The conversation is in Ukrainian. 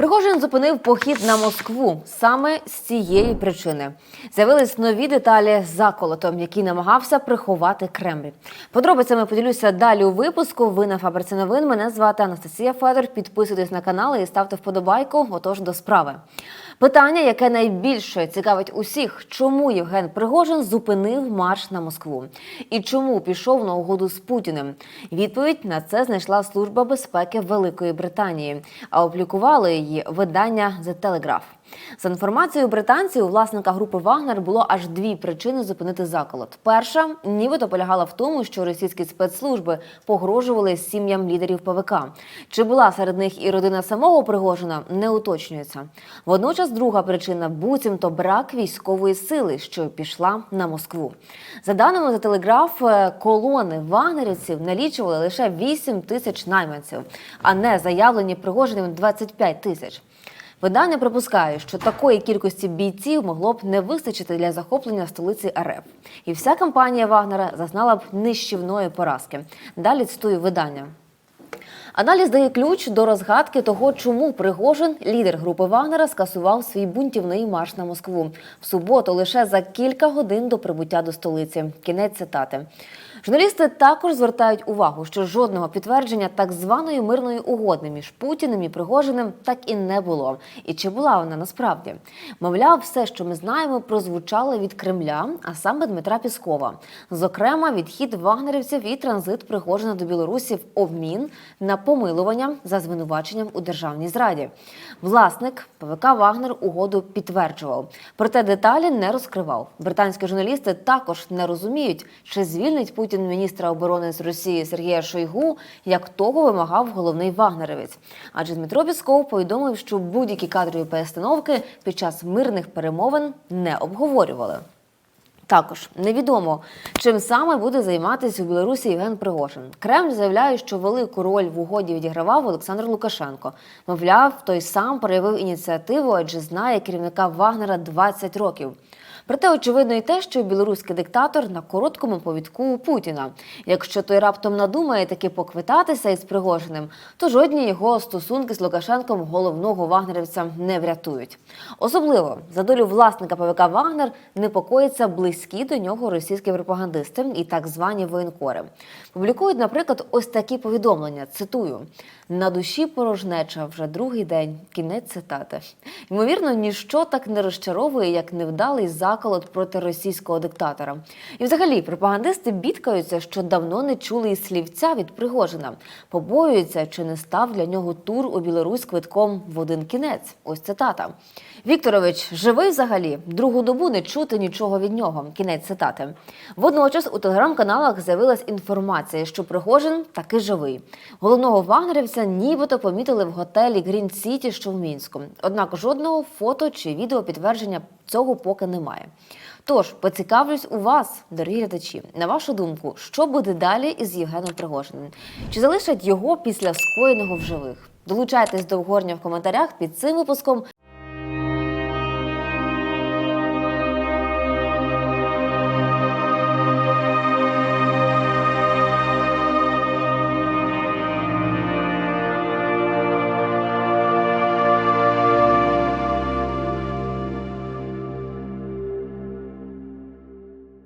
Пригожин зупинив похід на Москву саме з цієї причини. З'явились нові деталі заколотом, який намагався приховати Кремль. Подробицями поділюся далі у випуску. Ви на фабриці новин. Мене звати Анастасія Федор. Підписуйтесь на канал і ставте вподобайку. Отож до справи. Питання, яке найбільше цікавить усіх, чому Євген Пригожин зупинив марш на Москву і чому пішов на угоду з Путіним. Відповідь на це знайшла служба безпеки Великої Британії, а опублікували її видання The Telegraph. За інформацією британців, у власника групи Вагнер було аж дві причини зупинити заколот. Перша нібито полягала в тому, що російські спецслужби погрожували сім'ям лідерів ПВК. Чи була серед них і родина самого Пригожина, не уточнюється. Водночас друга причина буцімто брак військової сили, що пішла на Москву. За даними за телеграф, е, колони вагнерівців налічували лише 8 тисяч найманців, а не заявлені Пригожиним 25 тисяч. Видання припускає, що такої кількості бійців могло б не вистачити для захоплення столиці РФ. І вся кампанія Вагнера зазнала б нищівної поразки. Далі цитую видання. Аналіз дає ключ до розгадки того, чому Пригожин, лідер групи Вагнера, скасував свій бунтівний марш на Москву в суботу лише за кілька годин до прибуття до столиці. Кінець цитати. Журналісти також звертають увагу, що жодного підтвердження так званої мирної угоди між Путіним і Пригожиним так і не було. І чи була вона насправді? Мовляв, все, що ми знаємо, прозвучало від Кремля, а саме Дмитра Піскова. Зокрема, відхід вагнерівців і транзит Пригожина до Білорусі в обмін на помилування за звинуваченням у державній зраді. Власник ПВК Вагнер угоду підтверджував, проте деталі не розкривав. Британські журналісти також не розуміють, чи звільнить Путін міністра оборони з Росії Сергія Шойгу, як того вимагав головний вагнерівець. Адже Дмитро Пісков повідомив, що будь-які кадрові перестановки під час мирних перемовин не обговорювали. Також невідомо, чим саме буде займатися у Білорусі Євген Пригожин. Кремль заявляє, що велику роль в угоді відігравав Олександр Лукашенко. Мовляв, той сам проявив ініціативу, адже знає керівника Вагнера 20 років. Проте очевидно і те, що білоруський диктатор на короткому повідку у Путіна. Якщо той раптом надумає таки поквитатися із Пригожиним, то жодні його стосунки з Лукашенком головного вагнерівця не врятують. Особливо за долю власника ПВК Вагнер непокоїться близькі до нього російські пропагандисти і так звані воєнкори. Публікують, наприклад, ось такі повідомлення. Цитую: на душі порожнеча вже другий день. Кінець цитати. Ймовірно, ніщо так не розчаровує, як невдалий заколот проти російського диктатора. І взагалі пропагандисти бідкаються, що давно не чули і слівця від Пригожина. Побоюються, чи не став для нього тур у Білорусь квитком в один кінець. Ось цитата. Вікторович живий взагалі. Другу добу не чути нічого від нього. Кінець цитати. Водночас у телеграм-каналах з'явилась інформація, що Пригожин таки живий. Головного вагнерівця нібито помітили в готелі Грін Сіті, що в Мінську. Однак жодного фото чи відео підтвердження цього поки немає. Тож поцікавлюсь у вас, дорогі глядачі, на вашу думку, що буде далі із Євгеном Пригожиним? Чи залишать його після скоєного в живих? Долучайтесь до обговорення в коментарях під цим випуском.